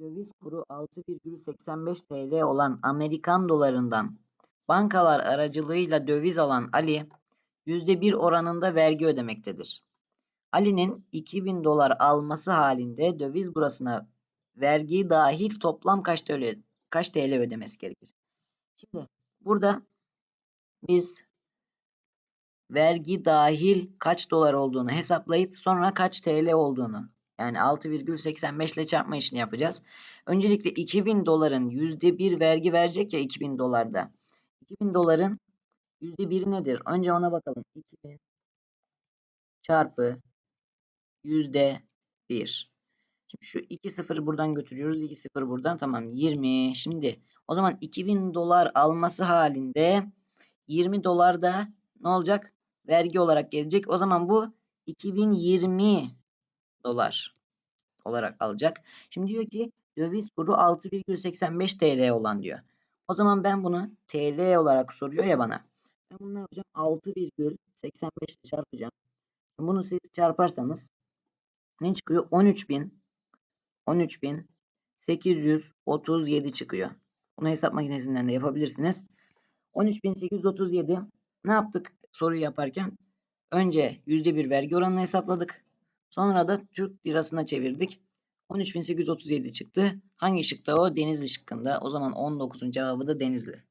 Döviz kuru 6,85 TL olan Amerikan dolarından bankalar aracılığıyla döviz alan Ali, %1 oranında vergi ödemektedir. Ali'nin 2000 dolar alması halinde döviz burasına vergi dahil toplam kaç TL, kaç TL ödemesi gerekir? Şimdi burada biz vergi dahil kaç dolar olduğunu hesaplayıp sonra kaç TL olduğunu yani 6,85 ile çarpma işini yapacağız. Öncelikle 2000 doların %1 vergi verecek ya 2000 dolarda. 2000 doların %1'i nedir? Önce ona bakalım. 2000 çarpı %1. Şimdi şu 2 sıfırı buradan götürüyoruz. 2 sıfır buradan tamam 20. Şimdi o zaman 2000 dolar alması halinde 20 dolar da ne olacak? Vergi olarak gelecek. O zaman bu 2020 dolar olarak alacak. Şimdi diyor ki döviz kuru 6,85 TL olan diyor. O zaman ben bunu TL olarak soruyor ya bana. Ben bunu ne yapacağım? 6,85 ile çarpacağım. Bunu siz çarparsanız ne çıkıyor? 13.000 13.837 çıkıyor. Bunu hesap makinesinden de yapabilirsiniz. 13.837 ne yaptık soruyu yaparken? Önce %1 vergi oranını hesapladık. Sonra da Türk lirasına çevirdik. 13.837 çıktı. Hangi şıkta o? Denizli şıkkında. O zaman 19'un cevabı da Denizli.